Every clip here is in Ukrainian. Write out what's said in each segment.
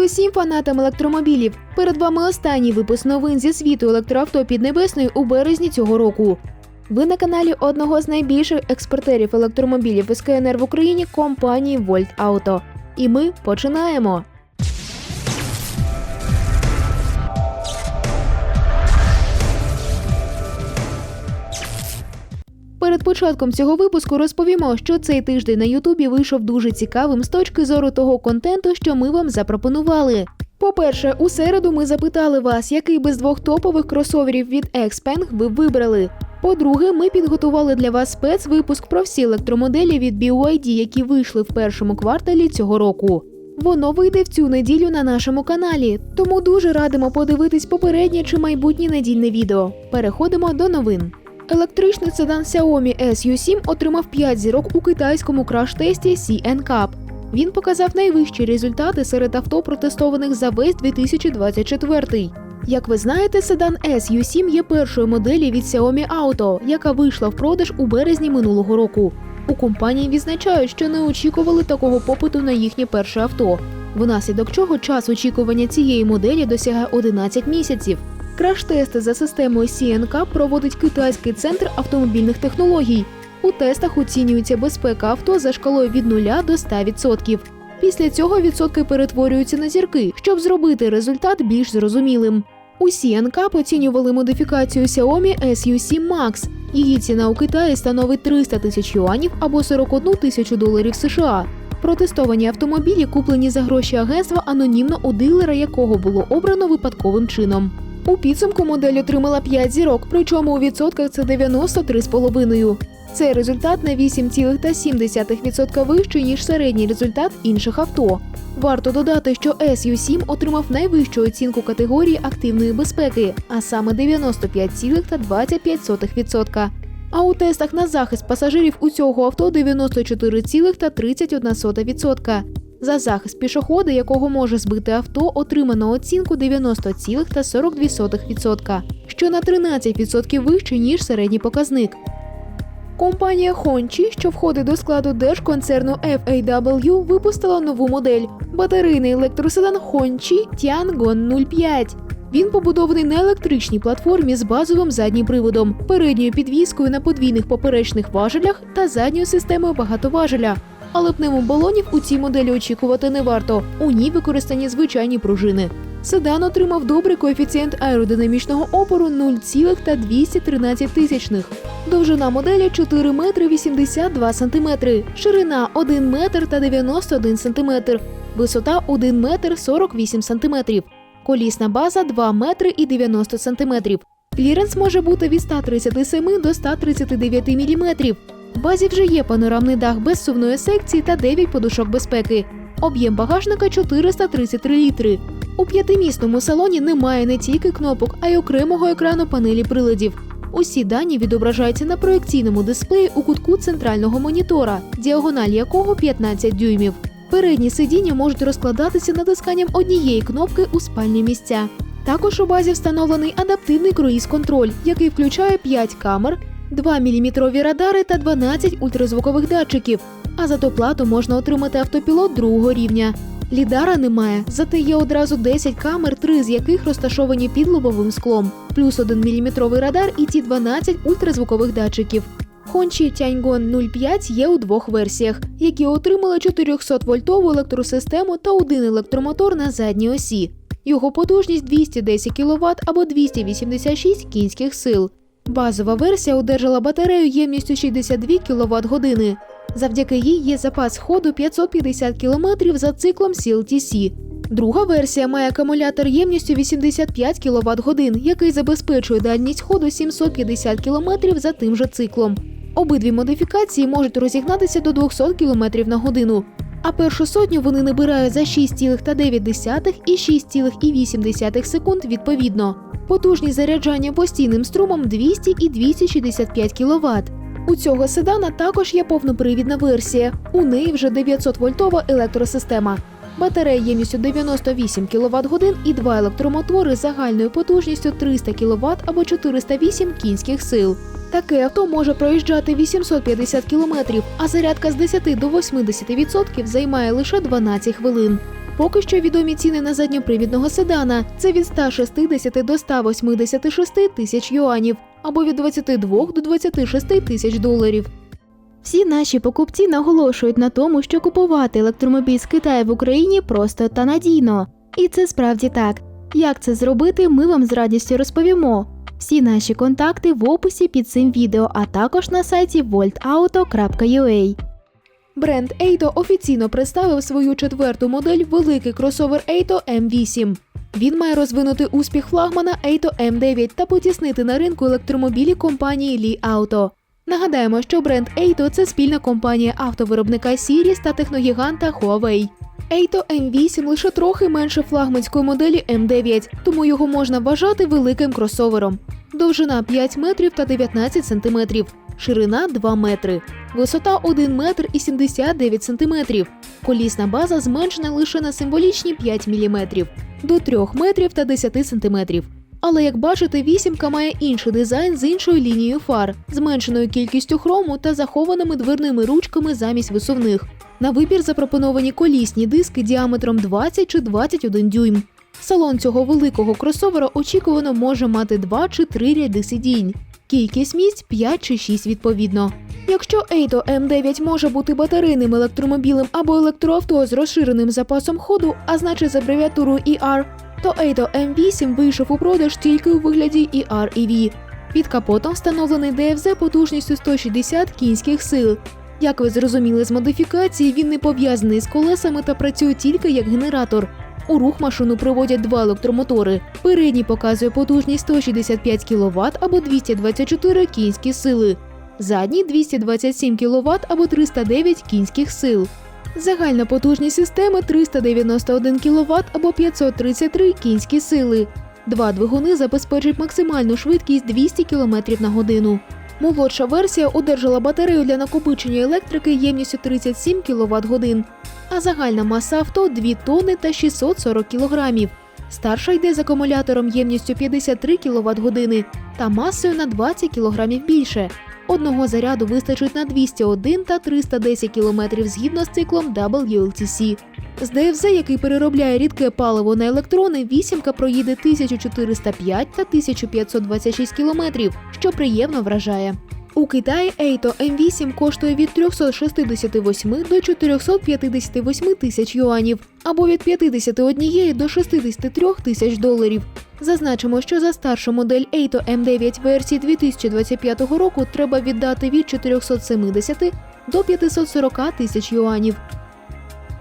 усім фанатам електромобілів! Перед вами останній випуск новин зі світу електроавто Піднебесної у березні цього року. Ви на каналі одного з найбільших експортерів електромобілів із КНР в Україні компанії Volt Auto. І ми починаємо. Перед початком цього випуску розповімо, що цей тиждень на Ютубі вийшов дуже цікавим з точки зору того контенту, що ми вам запропонували. По-перше, у середу ми запитали вас, який би з двох топових кросоверів від Xpeng ви вибрали. По-друге, ми підготували для вас спецвипуск про всі електромоделі від BYD, які вийшли в першому кварталі цього року. Воно вийде в цю неділю на нашому каналі, тому дуже радимо подивитись попереднє чи майбутнє недільне відео. Переходимо до новин. Електричний седан Xiaomi SU7 отримав 5 зірок у китайському краш-тесті CN Cup. Він показав найвищі результати серед авто, протестованих за весь 2024. Як ви знаєте, седан SU7 є першою моделі від Xiaomi Auto, яка вийшла в продаж у березні минулого року. У компанії відзначають, що не очікували такого попиту на їхнє перше авто, внаслідок чого час очікування цієї моделі досягає 11 місяців. Краш-тести за системою CNK проводить китайський центр автомобільних технологій. У тестах оцінюється безпека авто за шкалою від 0 до 100%. Після цього відсотки перетворюються на зірки, щоб зробити результат більш зрозумілим. У CNK оцінювали модифікацію Xiaomi SU7 Max. Її ціна у Китаї становить 300 тисяч юанів або 41 тисячу доларів США. Протестовані автомобілі куплені за гроші агентства анонімно у дилера, якого було обрано випадковим чином. У підсумку модель отримала 5 зірок, причому у відсотках це 93,5. Цей результат на 8,7% вищий, ніж середній результат інших авто. Варто додати, що SU7 отримав найвищу оцінку категорії активної безпеки, а саме 95,25%. А у тестах на захист пасажирів у цього авто 94,31%. За захист пішохода, якого може збити авто, отримано оцінку 90,42%, що на 13% вище, ніж середній показник. Компанія Honchi, що входить до складу держконцерну FAW, випустила нову модель батарейний електроседан Honchi Tiangong 05. Він побудований на електричній платформі з базовим заднім приводом, передньою підвіскою на подвійних поперечних важелях та задньою системою багатоважеля. Але пневмобалонів у цій моделі очікувати не варто. У ній використані звичайні пружини. Седан отримав добрий коефіцієнт аеродинамічного опору 0,213 тисячних. Довжина моделі 4 метри 82 сантиметри, ширина 1 метр та 91 сантиметр, висота 1 метр 48 сантиметрів, колісна база 2 метри і 90 сантиметрів. Кліренс може бути від 137 до 139 міліметрів. Базі вже є панорамний дах без сувної секції та 9 подушок безпеки. Об'єм багажника 433 літри. У п'ятимісному салоні немає не тільки кнопок, а й окремого екрану панелі приладів. Усі дані відображаються на проекційному дисплеї у кутку центрального монітора, діагональ якого 15 дюймів. Передні сидіння можуть розкладатися натисканням однієї кнопки у спальні місця. Також у базі встановлений адаптивний круїз-контроль, який включає 5 камер, 2-мм радари та 12 ультразвукових датчиків. А за доплату можна отримати автопілот другого рівня. Лідара немає, зате є одразу 10 камер, три з яких розташовані під лобовим склом, плюс 1 мм радар і ті 12 ультразвукових датчиків. Honchi Tiangong 05 є у двох версіях, які отримали 400-вольтову електросистему та один електромотор на задній осі. Його потужність 210 кВт або 286 кінських сил. Базова версія одержала батарею ємністю 62 кВт години. Завдяки їй є запас ходу 550 км за циклом CLTC. Друга версія має акумулятор ємністю 85 кВт годин, який забезпечує дальність ходу 750 км за тим же циклом. Обидві модифікації можуть розігнатися до 200 км на годину. А першу сотню вони набирають за 6,9 і 6,8 секунд відповідно. Потужність заряджання постійним струмом 200 і 265 кВт. У цього седана також є повнопривідна версія. У неї вже 900-вольтова електросистема. Батарея ємністю 98 кВт годин і два електромотори загальною потужністю 300 кВт або 408 кінських сил. Таке авто може проїжджати 850 км, а зарядка з 10 до 80% займає лише 12 хвилин. Поки що відомі ціни на задньопривідного седана це від 160 до 186 тисяч юанів або від 22 до 26 тисяч доларів. Всі наші покупці наголошують на тому, що купувати електромобіль з Китаю в Україні просто та надійно. І це справді так. Як це зробити, ми вам з радістю розповімо. Всі наші контакти в описі під цим відео, а також на сайті voltauto.ua. Бренд Eito офіційно представив свою четверту модель великий кросовер Eito M8. Він має розвинути успіх флагмана Eito M9 та потіснити на ринку електромобілі компанії Li Auto. Нагадаємо, що бренд Eito – це спільна компанія автовиробника Series та техногіганта Huawei. Eito M8 лише трохи менше флагманської моделі M9, тому його можна вважати великим кросовером. Довжина 5 метрів та 19 сантиметрів, ширина 2 метри, висота 1 метр і 79 сантиметрів. Колісна база зменшена лише на символічні 5 міліметрів до 3 метрів та 10 сантиметрів. Але як бачите, вісімка має інший дизайн з іншою лінією фар, зменшеною кількістю хрому та захованими дверними ручками замість висувних. На вибір запропоновані колісні диски діаметром 20 чи 21 дюйм. Салон цього великого кросовера очікувано може мати 2 чи 3 ряди сидінь. Кількість місць 5 чи 6 відповідно. Якщо Eito M9 може бути батарейним електромобілем або електроавто з розширеним запасом ходу, а значить з абревіатурою ER, то Eito M8 вийшов у продаж тільки у вигляді ER-EV. Під капотом встановлений DFZ потужністю 160 кінських сил. Як ви зрозуміли з модифікації, він не пов'язаний з колесами та працює тільки як генератор. У рух машину проводять два електромотори. Передній показує потужність 165 кВт або 224 кінські сили. Задній 227 кВт або 309 кінських сил. Загальна потужність системи 391 кВт або 533 кінські сили. Два двигуни забезпечують максимальну швидкість 200 км на годину. Молодша версія одержала батарею для накопичення електрики ємністю 37 кВт годин, а загальна маса авто 2 тонни та 640 кг. Старша йде з акумулятором ємністю 53 кВт години та масою на 20 кг більше. Одного заряду вистачить на 201 та 310 км згідно з циклом WLTC. З DFZ, який переробляє рідке паливо на електрони, вісімка проїде 1405 та 1526 км, що приємно вражає. У Китаї Eito M8 коштує від 368 до 458 тисяч юанів або від 51 до 63 тисяч доларів. Зазначимо, що за старшу модель Eito M9 версії 2025 року треба віддати від 470 до 540 тисяч юанів.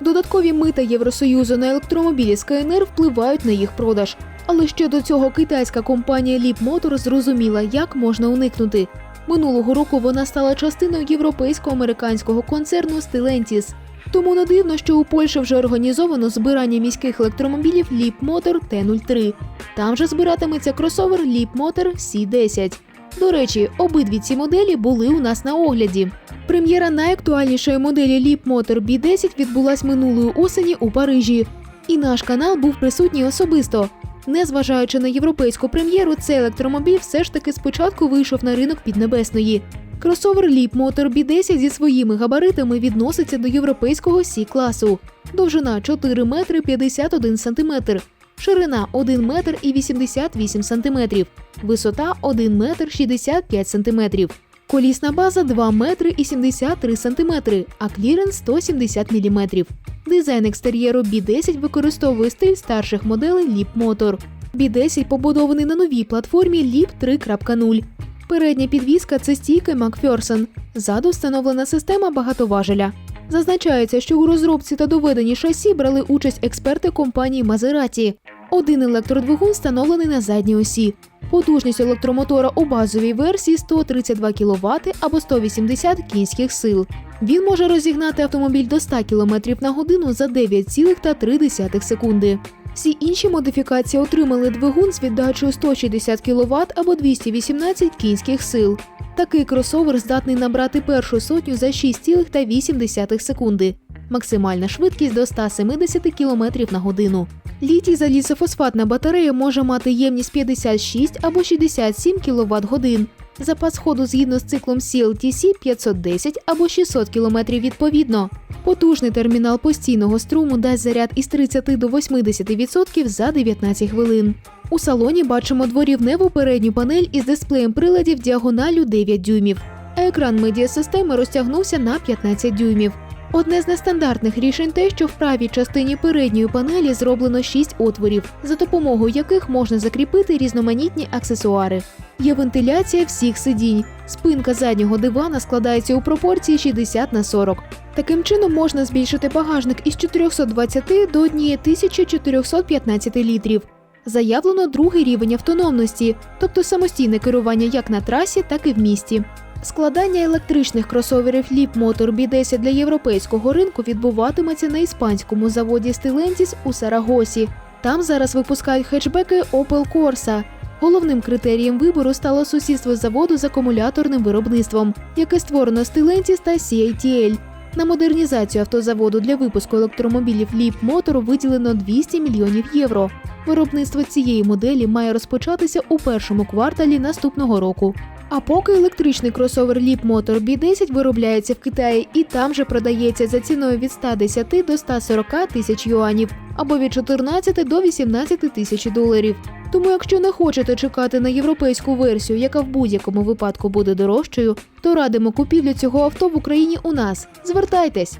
Додаткові мита Євросоюзу на електромобілі з КНР впливають на їх продаж. Але ще до цього китайська компанія Leap Motor зрозуміла, як можна уникнути. Минулого року вона стала частиною європейсько-американського концерну Stellantis. Тому не дивно, що у Польщі вже організовано збирання міських електромобілів Motor T03. Там же збиратиметься кросовер Motor C10. До речі, обидві ці моделі були у нас на огляді. Прем'єра найактуальнішої моделі Motor B10 відбулась минулої осені у Парижі. І наш канал був присутній особисто. Незважаючи на європейську прем'єру, цей електромобіль все ж таки спочатку вийшов на ринок Піднебесної. Кросовер Leap Motor B10 зі своїми габаритами відноситься до європейського Сі-класу. Довжина 4 метри 51 сантиметр, ширина 1 метр і 88 сантиметрів, висота 1 метр 65 сантиметрів. Колісна база 2 метри і 73 сантиметри, а кліренс 170 міліметрів. Дизайн екстер'єру B10 використовує стиль старших моделей Leap Motor. B10 побудований на новій платформі Leap 3.0. Передня підвізка це стійка Макферсон. Ззаду встановлена система багатоважеля. Зазначається, що у розробці та доведенні шасі брали участь експерти компанії Maserati. Один електродвигун встановлений на задній осі. Потужність електромотора у базовій версії 132 кВт або 180 кінських сил. Він може розігнати автомобіль до 100 км на годину за 9,3 секунди. Всі інші модифікації отримали двигун з віддачею 160 кВт або 218 кінських сил. Такий кросовер здатний набрати першу сотню за 6,8 секунди. Максимальна швидкість до 170 км на годину. Літій залізофосфатна батарея може мати ємність 56 або 67 кВт годин. Запас ходу згідно з циклом CLTC 510 або 600 км відповідно. Потужний термінал постійного струму дасть заряд із 30 до 80% за 19 хвилин. У салоні бачимо дворівневу передню панель із дисплеєм приладів діагоналю 9 дюймів. А екран медіасистеми розтягнувся на 15 дюймів. Одне з нестандартних рішень те, що в правій частині передньої панелі зроблено 6 отворів, за допомогою яких можна закріпити різноманітні аксесуари. Є вентиляція всіх сидінь. Спинка заднього дивана складається у пропорції 60 на 40. Таким чином можна збільшити багажник із 420 до 1415 літрів. Заявлено другий рівень автономності, тобто самостійне керування як на трасі, так і в місті. Складання електричних кросоверів Leap Motor B10 для європейського ринку відбуватиметься на іспанському заводі Stellantis у Сарагосі. Там зараз випускають хетчбеки Opel Corsa. Головним критерієм вибору стало сусідство заводу з акумуляторним виробництвом, яке створено Stellantis та CATL. На модернізацію автозаводу для випуску електромобілів Leap Motor виділено 200 мільйонів євро. Виробництво цієї моделі має розпочатися у першому кварталі наступного року. А поки електричний кросовер Leap Motor B10 виробляється в Китаї і там же продається за ціною від 110 до 140 тисяч юанів або від 14 до 18 тисяч доларів. Тому, якщо не хочете чекати на європейську версію, яка в будь-якому випадку буде дорожчою, то радимо купівлю цього авто в Україні у нас. Звертайтесь!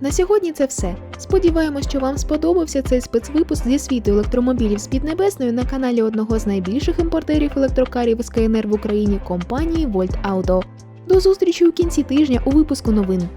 На сьогодні це все. Сподіваємось, що вам сподобався цей спецвипуск зі світу електромобілів з Піднебесною на каналі одного з найбільших імпортерів електрокарів з КНР в Україні компанії Volt Auto. До зустрічі у кінці тижня у випуску новин.